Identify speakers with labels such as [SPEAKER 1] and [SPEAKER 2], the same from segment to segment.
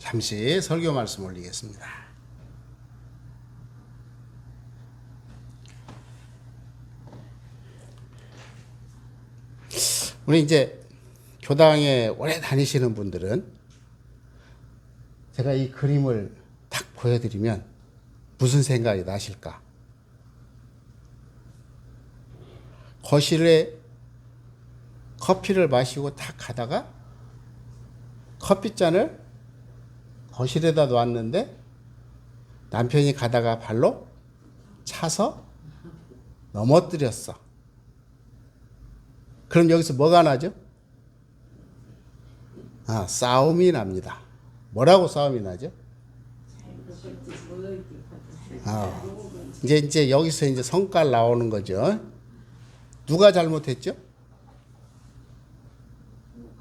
[SPEAKER 1] 잠시 설교 말씀 올리겠습니다. 우리 이제 교당에 오래 다니시는 분들은 제가 이 그림을 딱 보여드리면 무슨 생각이 나실까? 거실에 커피를 마시고 딱 가다가 커피잔을 거실에다 놨는데 남편이 가다가 발로 차서 넘어뜨렸어. 그럼 여기서 뭐가 나죠? 아, 싸움이 납니다. 뭐라고 싸움이 나죠? 아, 이제 이제 여기서 이제 성깔 나오는 거죠. 누가 잘못했죠?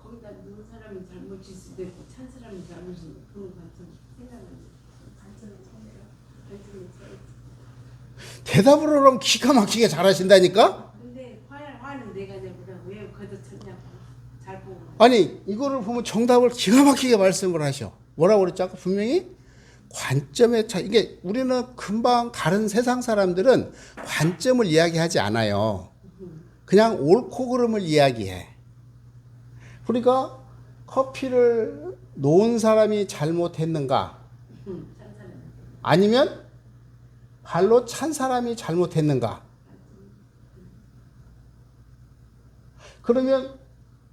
[SPEAKER 2] 거기다 누운 사람이 잘못일 수도 있고 찬 사람이 잘못일 수도 있고 그런 관점 생각은 관점이 차이가 관점이 차이.
[SPEAKER 1] 대답을 그럼 기가 막히게 잘하신다니까?
[SPEAKER 2] 근데 화 화는 내가 내보다 왜 거듭쳤냐고 잘 보고.
[SPEAKER 1] 아니 이거를 보면 정답을 기가 막히게 말씀을 하셔. 뭐라고 그랬죠? 아까 분명히 관점의 차. 이게 우리는 금방 다른 세상 사람들은 관점을 이야기하지 않아요. 그냥 옳고 그름을 이야기해. 그러니까 커피를 놓은 사람이 잘못했는가?
[SPEAKER 2] 찬 사람.
[SPEAKER 1] 아니면 발로 찬 사람이 잘못했는가? 그러면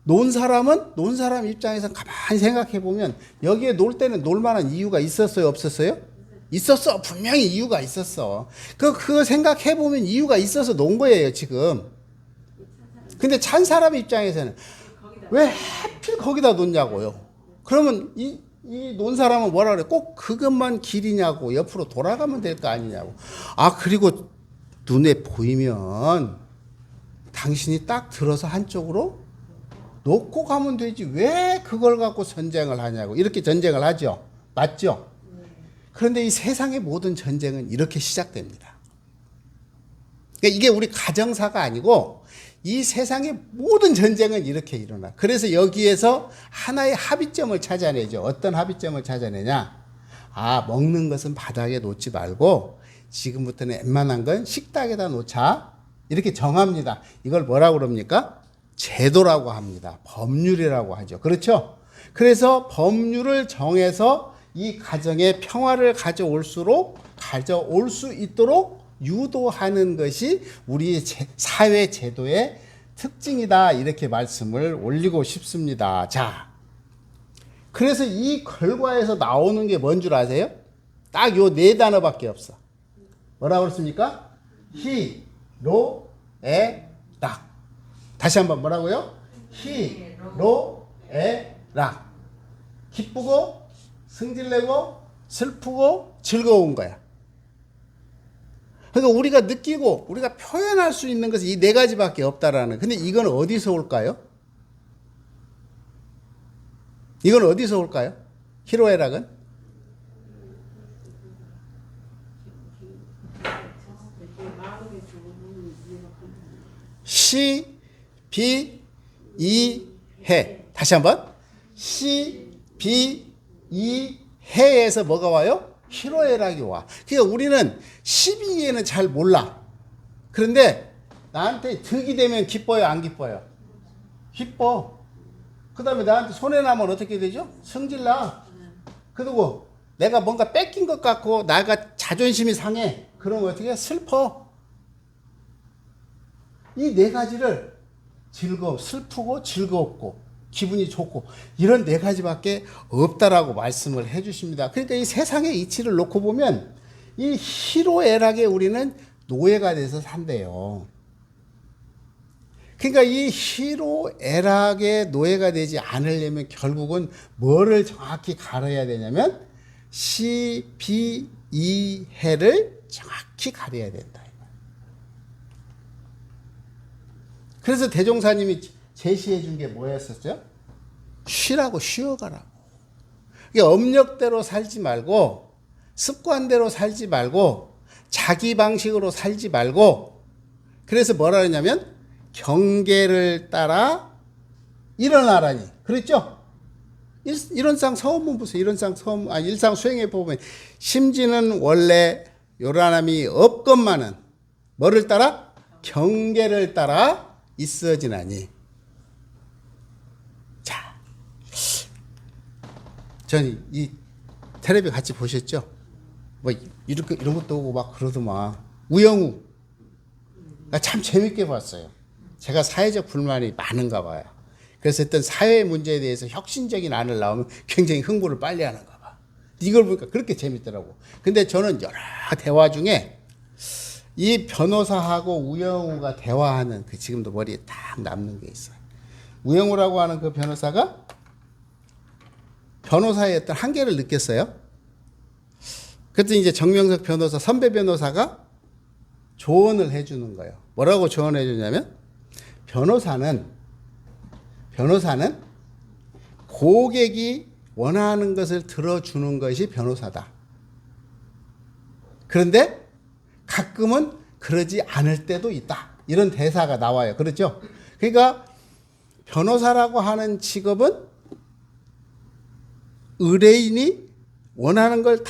[SPEAKER 1] 논 사람은 논 사람 입장에서 가만히 생각해 보면 여기에 놀 때는 놀 만한 이유가 있었어요, 없었어요? 있었어. 분명히 이유가 있었어. 그, 그거 생각해 보면 이유가 있어서 논 거예요, 지금. 근데 찬 사람 입장에서는 왜 하필 거기다 놓냐고요. 그러면 이, 이 논 사람은 뭐라 그래? 꼭 그것만 길이냐고. 옆으로 돌아가면 될 거 아니냐고. 아, 그리고 눈에 보이면 당신이 딱 들어서 한쪽으로 놓고 가면 되지. 왜 그걸 갖고 전쟁을 하냐고. 이렇게 전쟁을 하죠. 맞죠? 그런데 이 세상의 모든 전쟁은 이렇게 시작됩니다. 그러니까 이게 우리 가정사가 아니고 이 세상의 모든 전쟁은 이렇게 일어나. 그래서 여기에서 하나의 합의점을 찾아내죠. 어떤 합의점을 찾아내냐? 아, 먹는 것은 바닥에 놓지 말고 지금부터는 웬만한 건 식탁에다 놓자. 이렇게 정합니다. 이걸 뭐라고 그럽니까? 제도라고 합니다. 법률이라고 하죠. 그렇죠? 그래서 법률을 정해서 이 가정의 평화를 가져올수록 가져올 수 있도록 유도하는 것이 우리 제- 사회 제도의 특징이다. 이렇게 말씀을 올리고 싶습니다. 자. 그래서 이 결과에서 나오는 게 뭔 줄 아세요? 딱 요 네 단어밖에 없어. 뭐라고 그랬습니까? 히, 로, 에, 락. 다시 한번 뭐라고요? 히, 로, 에, 락. 기쁘고, 승질내고, 슬프고, 즐거운 거야. 그러니까 우리가 느끼고 우리가 표현할 수 있는 것은 이네 가지밖에 없다라는. 근데 이건 어디서 올까요? 이건 어디서 올까요?
[SPEAKER 2] 간다.
[SPEAKER 1] 시, 비, 이, 해. 다시 한번. 시, 비, 이, 해에서 뭐가 와요? 희로애락이 와. 그러니까 우리는 12에는 잘 몰라. 그런데 나한테 득이 되면 기뻐요, 안 기뻐요? 기뻐. 그 다음에 나한테 손해나면 어떻게 되죠? 성질나. 그리고 내가 뭔가 뺏긴 것 같고 나가 자존심이 상해. 그러면 어떻게 해? 슬퍼. 이 네 가지를 즐거워, 슬프고 즐겁고 기분이 좋고 이런 네 가지밖에 없다라고 말씀을 해주십니다. 그러니까 이 세상의 이치를 놓고 보면 이 희로애락에 우리는 노예가 돼서 산대요. 그러니까 이 희로애락의 노예가 되지 않으려면 결국은 뭐를 정확히 가려야 되냐면 시, 비, 이, 해를 정확히 가려야 된다. 그래서 대종사님이 제시해 준 게 뭐였었죠? 쉬라고 쉬어가라고. 이게 업력대로 살지 말고 습관대로 살지 말고 자기 방식으로 살지 말고 그래서 뭐라 그러냐면 경계를 따라 일어나라니. 그랬죠? 일, 일원상 서원문 보세요. 일원상 서원, 아, 일상 수행해 보면 심지는 원래 요란함이 없건만은 뭐를 따라? 경계를 따라 있어지나니. 전이 텔레비 같이 보셨죠? 뭐 이렇게 이런 것도 오고 막 그러더만 우영우. 나참 재밌게 봤어요. 제가 사회적 불만이 많은가 봐요. 그래서 어떤 사회 문제에 대해서 혁신적인 안을 나오면 굉장히 흥분을 빨리 하는가 봐. 이걸 보니까 그렇게 재밌더라고. 근데 저는 여러 대화 중에 이 변호사하고 우영우가 대화하는 그 지금도 머리에 딱 남는 게 있어요. 우영우라고 하는 그 변호사가 변호사의 어떤 한계를 느꼈어요. 그랬더니 이제 정명석 변호사, 선배 변호사가 조언을 해주는 거예요. 뭐라고 조언해 주냐면, 변호사는, 변호사는 고객이 원하는 것을 들어주는 것이 변호사다. 그런데 가끔은 그러지 않을 때도 있다. 이런 대사가 나와요. 그렇죠? 그러니까 변호사라고 하는 직업은 의뢰인이 원하는 걸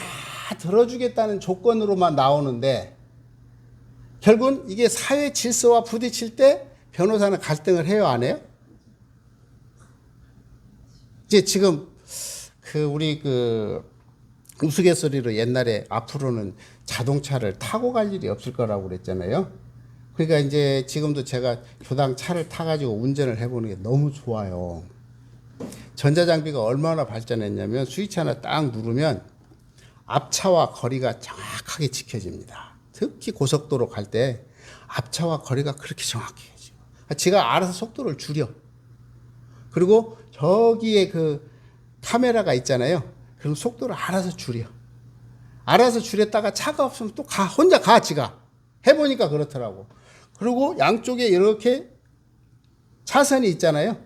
[SPEAKER 1] 다 들어주겠다는 조건으로만 나오는데 결국은 이게 사회 질서와 부딪힐 때 변호사는 갈등을 해요, 안 해요? 이제 지금 그 우리 그 우스갯소리로 옛날에 앞으로는 자동차를 타고 갈 일이 없을 거라고 그랬잖아요. 그러니까 이제 지금도 제가 교당 차를 타가지고 운전을 해보는 게 너무 좋아요. 전자장비가 얼마나 발전했냐면 스위치 하나 딱 누르면 앞차와 거리가 정확하게 지켜집니다. 특히 고속도로 갈 때 앞차와 거리가 그렇게 정확해져. 지가 알아서 속도를 줄여. 그리고 저기에 그 카메라가 있잖아요. 그럼 속도를 알아서 줄여. 알아서 줄였다가 차가 없으면 또 가. 혼자 가, 지가. 해보니까 그렇더라고. 그리고 양쪽에 이렇게 차선이 있잖아요.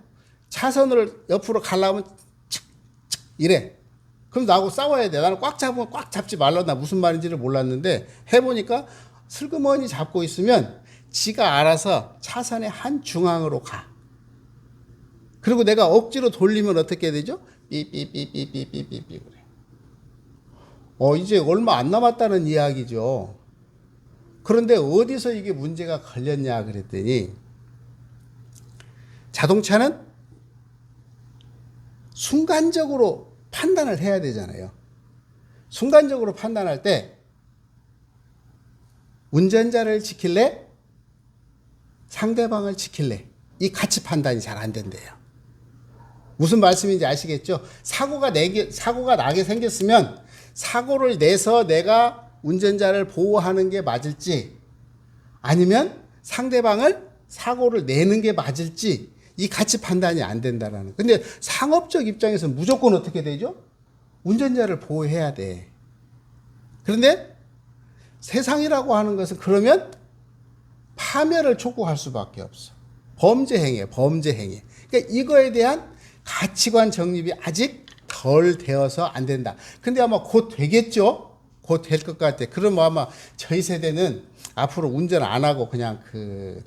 [SPEAKER 1] 차선을 옆으로 가려면 칙, 칙 이래. 그럼 나하고 싸워야 돼. 나는 꽉 잡으면 꽉 잡지 말라. 나 무슨 말인지를 몰랐는데 해보니까 슬그머니 잡고 있으면 지가 알아서 차선의 한 중앙으로 가. 그리고 내가 억지로 돌리면 어떻게 되죠? 삐삐삐삐삐삐삐삐 그래. 어, 이제 얼마 안 남았다는 이야기죠. 그런데 어디서 이게 문제가 걸렸냐 그랬더니 자동차는 순간적으로 판단을 해야 되잖아요. 순간적으로 판단할 때 운전자를 지킬래? 상대방을 지킬래? 이 가치 판단이 잘 안 된대요. 무슨 말씀인지 아시겠죠? 사고가 내게 사고가 나게 생겼으면 사고를 내서 내가 운전자를 보호하는 게 맞을지 아니면 상대방을 사고를 내는 게 맞을지 이 가치 판단이 안 된다라는. 근데 상업적 입장에서 무조건 어떻게 되죠? 운전자를 보호해야 돼. 그런데 세상이라고 하는 것은 그러면 파멸을 촉구할 수밖에 없어. 범죄 행위, 범죄 행위. 그러니까 이거에 대한 가치관 정립이 아직 덜 되어서 안 된다. 근데 아마 곧 되겠죠? 곧 될 것 같아. 그럼 아마 저희 세대는 앞으로 운전 안 하고 그냥 그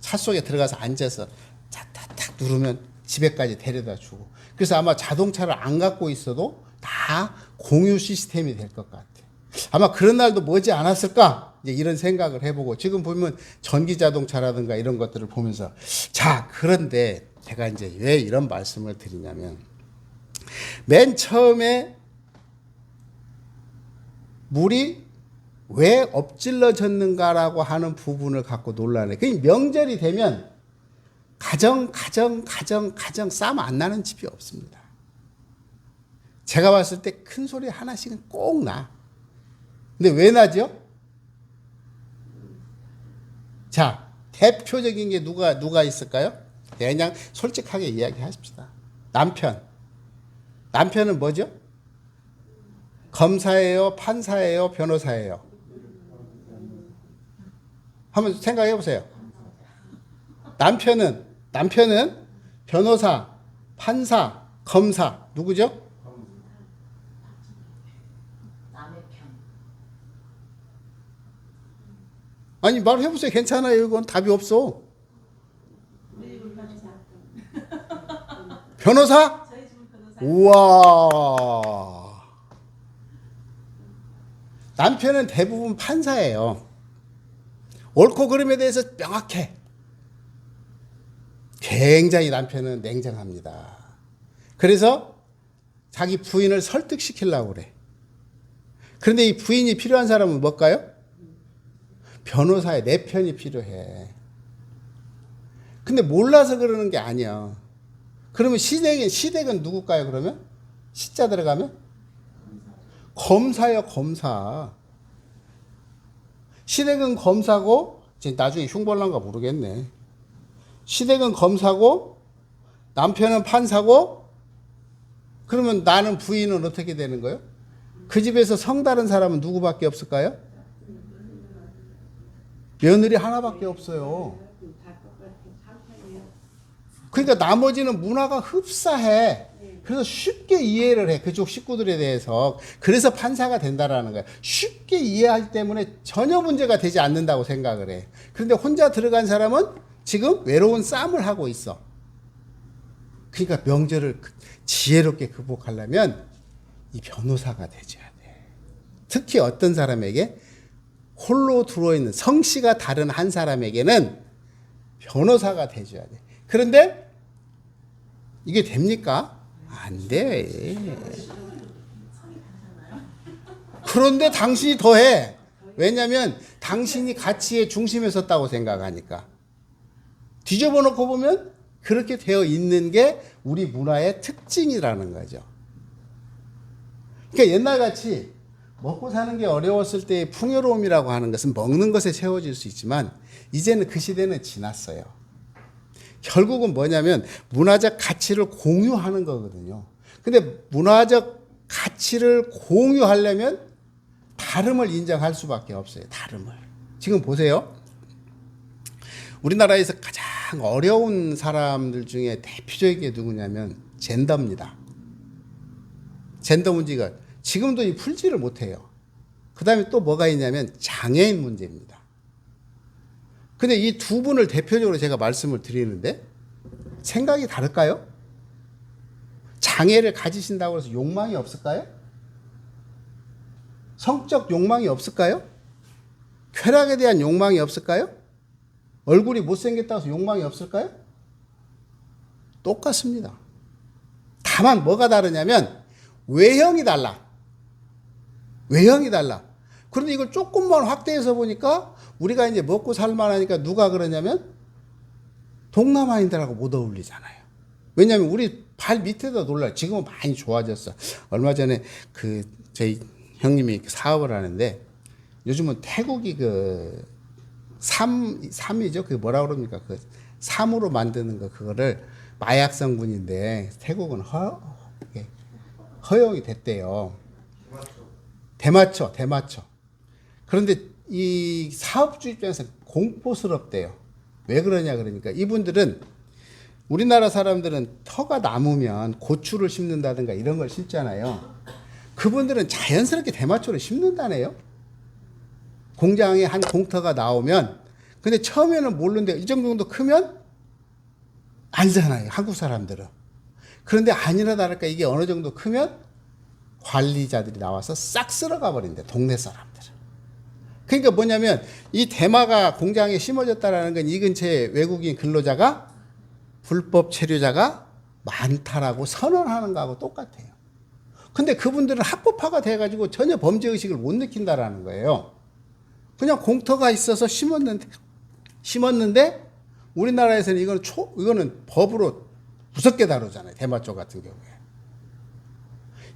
[SPEAKER 1] 차 속에 들어가서 앉아서 차탁탁 누르면 집에까지 데려다 주고. 그래서 아마 자동차를 안 갖고 있어도 다 공유 시스템이 될 것 같아. 아마 그런 날도 머지 않았을까? 이제 이런 생각을 해보고 지금 보면 전기 자동차라든가 이런 것들을 보면서 자 그런데 제가 이제 왜 이런 말씀을 드리냐면 맨 처음에 물이 왜 엎질러졌는가라고 하는 부분을 갖고 논란해. 그 명절이 되면 가정, 가정, 가정, 가정 싸움 안 나는 집이 없습니다. 제가 봤을 때 큰 소리 하나씩은 꼭 나. 근데 왜 나죠? 자, 대표적인 게 누가, 누가 있을까요? 그냥 솔직하게 이야기하십시다. 남편. 남편은 뭐죠? 검사예요, 판사예요, 변호사예요. 한번 생각해 보세요. 남편은 남편은 변호사, 판사, 검사 누구죠? 아니 말해 보세요. 괜찮아요. 이건 답이 없어.
[SPEAKER 2] 변호사.
[SPEAKER 1] 우와. 남편은 대부분 판사예요. 옳고 그름에 대해서 명확해. 굉장히 남편은 냉정합니다. 그래서 자기 부인을 설득시키려고 그래. 그런데 이 부인이 필요한 사람은 뭘까요? 변호사의 내 편이 필요해. 근데 몰라서 그러는 게 아니야. 그러면 시댁은 시댁은 누굴까요? 그러면 시자 들어가면 검사요 검사. 시댁은 검사고 나중에 흉볼란가 모르겠네. 시댁은 검사고 남편은 판사고 그러면 나는 부인은 어떻게 되는 거예요? 그 집에서 성다른 사람은 누구밖에 없을까요? 며느리 하나밖에 없어요. 그러니까 나머지는 문화가 흡사해. 그래서 쉽게 이해를 해. 그쪽 식구들에 대해서. 그래서 판사가 된다라는 거야. 쉽게 이해하기 때문에 전혀 문제가 되지 않는다고 생각을 해. 그런데 혼자 들어간 사람은 지금 외로운 싸움을 하고 있어. 그러니까 명절을 그- 지혜롭게 극복하려면 이 변호사가 되줘야 돼. 특히 어떤 사람에게 홀로 들어있는 성씨가 다른 한 사람에게는 변호사가 돼줘야 돼. 그런데 이게 됩니까? 안 돼. 그런데 당신이 더 해. 왜냐면 당신이 가치의 중심에 섰다고 생각하니까. 뒤집어 놓고 보면 그렇게 되어 있는 게 우리 문화의 특징이라는 거죠. 그러니까 옛날 같이 먹고 사는 게 어려웠을 때의 풍요로움이라고 하는 것은 먹는 것에 세워질 수 있지만 이제는 그 시대는 지났어요. 결국은 뭐냐면 문화적 가치를 공유하는 거거든요. 근데 문화적 가치를 공유하려면 다름을 인정할 수밖에 없어요. 다름을. 지금 보세요. 우리나라에서 가장 어려운 사람들 중에 대표적인 게 누구냐면 젠더입니다. 젠더 문제가 지금도 이 풀지를 못해요. 그 다음에 또 뭐가 있냐면 장애인 문제입니다. 근데 이 두 분을 대표적으로 제가 말씀을 드리는데 생각이 다를까요? 장애를 가지신다고 해서 욕망이 없을까요? 성적 욕망이 없을까요? 쾌락에 대한 욕망이 없을까요? 얼굴이 못생겼다고 해서 욕망이 없을까요? 똑같습니다. 다만 뭐가 다르냐면 외형이 달라. 외형이 달라. 그런데 이걸 조금만 확대해서 보니까 우리가 이제 먹고 살만하니까 누가 그러냐면 동남아인들하고 못 어울리잖아요. 왜냐하면 우리 발 밑에다 놀라요. 지금은 많이 좋아졌어. 얼마 전에 그 저희 형님이 사업을 하는데 요즘은 태국이 그 삼, 삼이죠. 그 뭐라 그럽니까? 그 삼으로 만드는 거 그거를 마약 성분인데 태국은 허, 예, 허용이 됐대요. 대마초, 대마초. 그런데 이 사업주 입장에서 공포스럽대요. 왜 그러냐 그러니까 이분들은 우리나라 사람들은 터가 남으면 고추를 심는다든가 이런 걸 심잖아요. 그분들은 자연스럽게 대마초를 심는다네요. 공장에 한 공터가 나오면 근데 처음에는 모르는데 이 정도 크면 알잖아요. 한국 사람들은. 그런데 아니라 다를까 이게 어느 정도 크면 관리자들이 나와서 싹 쓸어가 버린대. 동네 사람들은. 그러니까 뭐냐면 이 대마가 공장에 심어졌다라는 건 이 근처에 외국인 근로자가 불법 체류자가 많다라고 선언하는 거하고 똑같아요. 근데 그분들은 합법화가 돼가지고 전혀 범죄 의식을 못 느낀다라는 거예요. 그냥 공터가 있어서 심었는데 심었는데 우리나라에서는 이거는 초 이거는 법으로 무섭게 다루잖아요. 대마 쪽 같은 경우에.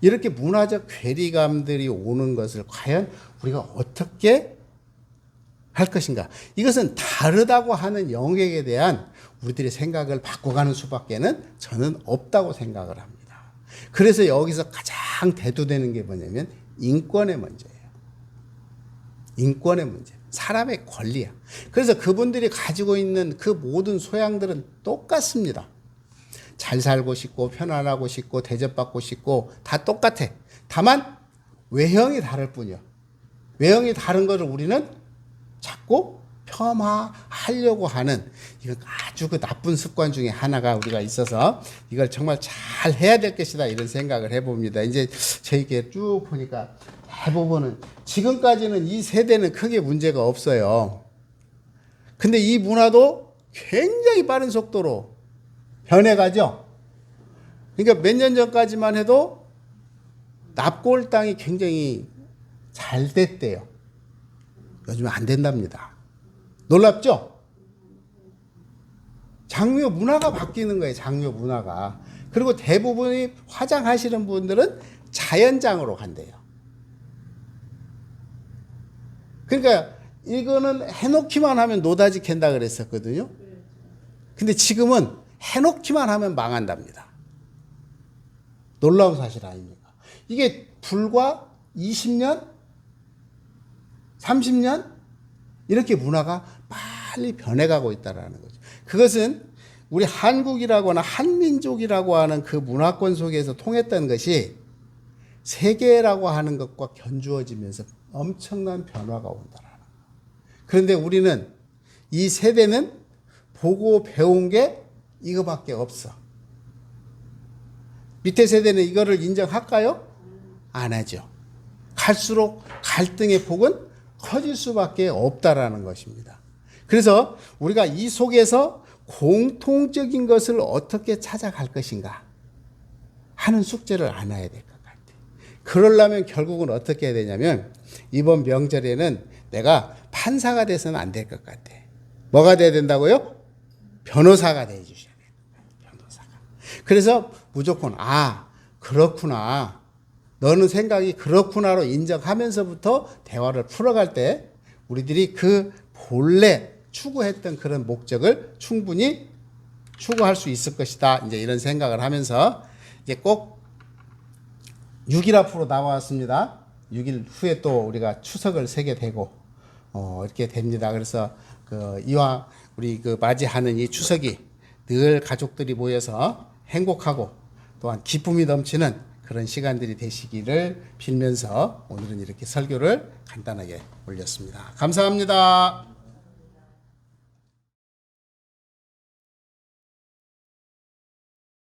[SPEAKER 1] 이렇게 문화적 괴리감들이 오는 것을 과연 우리가 어떻게 할 것인가? 이것은 다르다고 하는 영역에 대한 우리들의 생각을 바꿔가는 수밖에는 저는 없다고 생각을 합니다. 그래서 여기서 가장 대두되는 게 뭐냐면 인권의 문제예요. 인권의 문제. 사람의 권리야. 그래서 그분들이 가지고 있는 그 모든 소양들은 똑같습니다. 잘 살고 싶고 편안하고 싶고 대접받고 싶고 다 똑같아. 다만 외형이 다를 뿐이야. 외형이 다른 것을 우리는 자꾸 폄하하려고 하는 이건 아주 그 나쁜 습관 중에 하나가 우리가 있어서 이걸 정말 잘 해야 될 것이다 이런 생각을 해봅니다. 이제 저에게 쭉 보니까 대부분은 지금까지는 이 세대는 크게 문제가 없어요. 근데 이 문화도 굉장히 빠른 속도로 변해가죠. 그러니까 몇 년 전까지만 해도 납골 땅이 굉장히 잘 됐대요. 요즘 안 된답니다. 놀랍죠? 장묘 문화가 바뀌는 거예요. 장묘 문화가. 그리고 대부분이 화장하시는 분들은 자연장으로 간대요. 그러니까 이거는 해놓기만 하면 노다지 캔다 그랬었거든요. 근데 지금은 해놓기만 하면 망한답니다. 놀라운 사실 아닙니까? 이게 불과 20년, 30년 이렇게 문화가 빨리 변해가고 있다라는 거죠. 그것은 우리 한국이라거나 한민족이라고 하는 그 문화권 속에서 통했던 것이 세계라고 하는 것과 견주어지면서 엄청난 변화가 온다라는. 그런데 우리는 이 세대는 보고 배운 게 이거밖에 없어. 밑에 세대는 이거를 인정할까요? 안 하죠. 갈수록 갈등의 폭은 커질 수밖에 없다라는 것입니다. 그래서 우리가 이 속에서 공통적인 것을 어떻게 찾아갈 것인가 하는 숙제를 안아야 될것 같아요. 그러려면 결국은 어떻게 해야 되냐면 이번 명절에는 내가 판사가 돼서는 안 될 것 같아. 뭐가 돼야 된다고요? 변호사가 돼 주셔야 돼요. 변호사가. 그래서 무조건 아 그렇구나. 너는 생각이 그렇구나로 인정하면서부터 대화를 풀어갈 때 우리들이 그 본래 추구했던 그런 목적을 충분히 추구할 수 있을 것이다. 이제 이런 생각을 하면서 이제 꼭 6일 앞으로 나왔습니다. 6일 후에 또 우리가 추석을 세게 되고 어, 이렇게 됩니다. 그래서 그 이와 우리 그 맞이하는 이 추석이 늘 가족들이 모여서 행복하고 또한 기쁨이 넘치는 그런 시간들이 되시기를 빌면서 오늘은 이렇게 설교를 간단하게 올렸습니다. 감사합니다.